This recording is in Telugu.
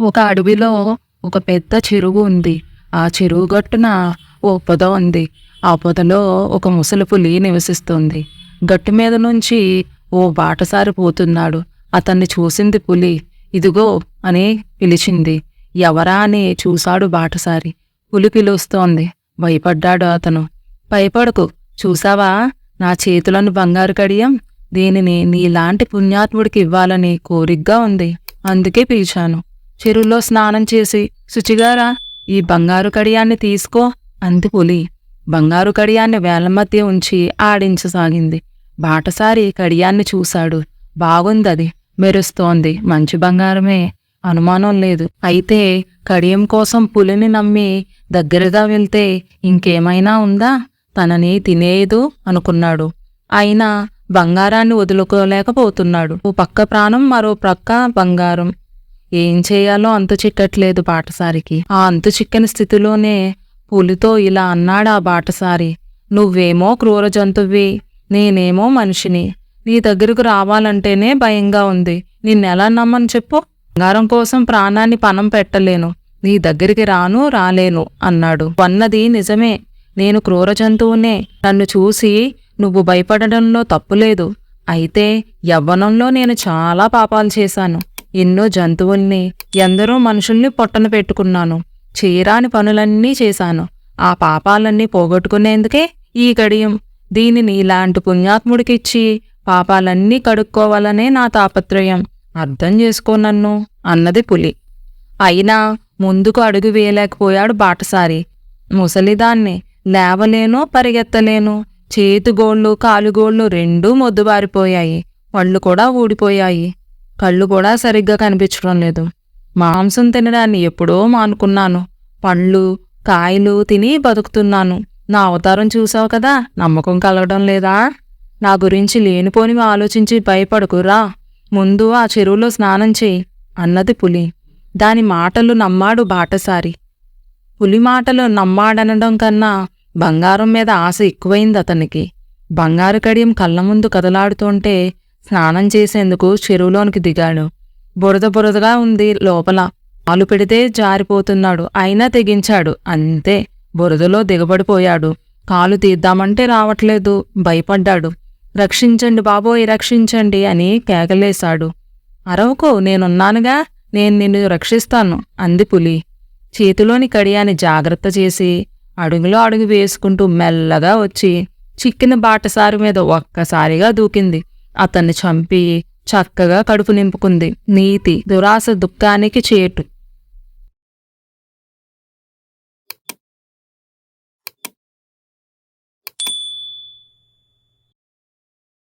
ఒక అడవిలో ఒక పెద్ద చెరువు ఉంది. ఆ చెరువు గట్టున ఓ పొద ఉంది. ఆ పొదలో ఒక ముసలి పులి నివసిస్తుంది. గట్టు మీద నుంచి ఓ బాటసారి పోతున్నాడు. అతన్ని చూసింది పులి ఇదిగో అని పిలిచింది. ఎవరా అని చూశాడు బాటసారి. పులి పిలుస్తోంది. భయపడ్డాడు అతను. భయపడకు. చూసావా నా చేతులను బంగారు కడియం. దీనిని నీలాంటి పుణ్యాత్ముడికి ఇవ్వాలని కోరిగ్గా ఉంది. అందుకే పిలిచాను. చెరువులో స్నానం చేసి శుచిగారా ఈ బంగారు కడియాన్ని తీసుకో అంది పులి. బంగారు కడియాన్ని వేల మధ్య ఉంచి ఆడించసాగింది బాటసారి కడియాన్ని చూశాడు. బాగుందది మెరుస్తోంది మంచి బంగారమే. అనుమానం లేదు. అయితే కడియం కోసం పులిని నమ్మి దగ్గరగా వెళ్తే ఇంకేమైనా ఉందా? తనని తినేదు అనుకున్నాడు. అయినా బంగారాన్ని వదులుకోలేకపోతున్నాడు. ఓ పక్క ప్రాణం మరో ప్రక్క బంగారం. ఏం చేయాలో అంతు చిక్కట్లేదు బాటసారికి. ఆ అంతు చిక్కని స్థితిలోనే పులితో ఇలా అన్నాడు ఆ బాటసారి. నువ్వేమో క్రూర జంతువి నేనేమో మనిషిని. నీ దగ్గరకు రావాలంటేనే భయంగా ఉంది. నిన్నెలా నమ్మని చెప్పు? బంగారం కోసం ప్రాణాన్ని పణం పెట్టలేను. నీ దగ్గరికి రాను రాలేను అన్నాడు. అన్నది నిజమే. నేను క్రూర జంతువునే నన్ను చూసి నువ్వు భయపడడంలో తప్పులేదు. అయితే యవ్వనంలో నేను చాలా పాపాలు చేశాను. ఎన్నో జంతువుల్ని ఎందరో మనుషుల్ని పొట్టన పెట్టుకున్నాను. చేయరాని పనులన్నీ చేశాను. ఆ పాపాలన్నీ పోగొట్టుకునేందుకే ఈ గడియం. దీనిని ఇలాంటి పుణ్యాత్ముడికిచ్చి పాపాలన్నీ కడుక్కోవాలనే నా తాపత్రయం. అర్థం చేసుకో నన్ను అన్నది పులి. అయినా ముందుకు అడుగు వేయలేకపోయాడు బాటసారి. ముసలిదాన్ని లేవలేను పరిగెత్తలేను చేతిగోళ్ళు కాలుగోళ్ళు రెండూ మొద్దుబారిపోయాయి. పళ్ళు కూడా ఊడిపోయాయి. కళ్ళు కూడా సరిగ్గా కనిపించడం లేదు. మాంసం తినడాన్ని ఎప్పుడో మానుకున్నాను. పళ్ళు కాయలు తిని బతుకుతున్నాను. నా అవతారం చూసావు కదా నమ్మకం కలగడం లేదా? నా గురించి లేనిపోనివి ఆలోచించి భయపడకురా. ముందు ఆ చెరువులో స్నానం చేయి అన్నది పులి. దాని మాటలు నమ్మాడు బాటసారి. పులి మాటలు నమ్మాడనడం కన్నా బంగారం మీద ఆశ ఎక్కువైంది అతనికి. బంగారు కడియం కళ్ళ ముందు కదలాడుతుంటే స్నానం చేసేందుకు చెరువులోనికి దిగాడు. బురద బురదగా ఉంది లోపల. పాలు పెడితే జారిపోతున్నాడు. అయినా తెగించాడు. అంతే. బురదలో దిగబడిపోయాడు. కాలు తీద్దామంటే రావట్లేదు. భయపడ్డాడు. రక్షించండి బాబోయ్ రక్షించండి అని కేకలేశాడు. అరవుకో నేనున్నానుగా నేను నిన్ను రక్షిస్తాను అంది పులి. చేతిలోని కడియాన్ని జాగ్రత్త చేసి అడుగులో అడుగు వేసుకుంటూ మెల్లగా వచ్చి చిక్కిన బాటసారి మీద ఒక్కసారిగా దూకింది. అతన్ని చంపి చక్కగా కడుపు నింపుకుంది. నీతి దురాశ దుఃఖానికి చేటు.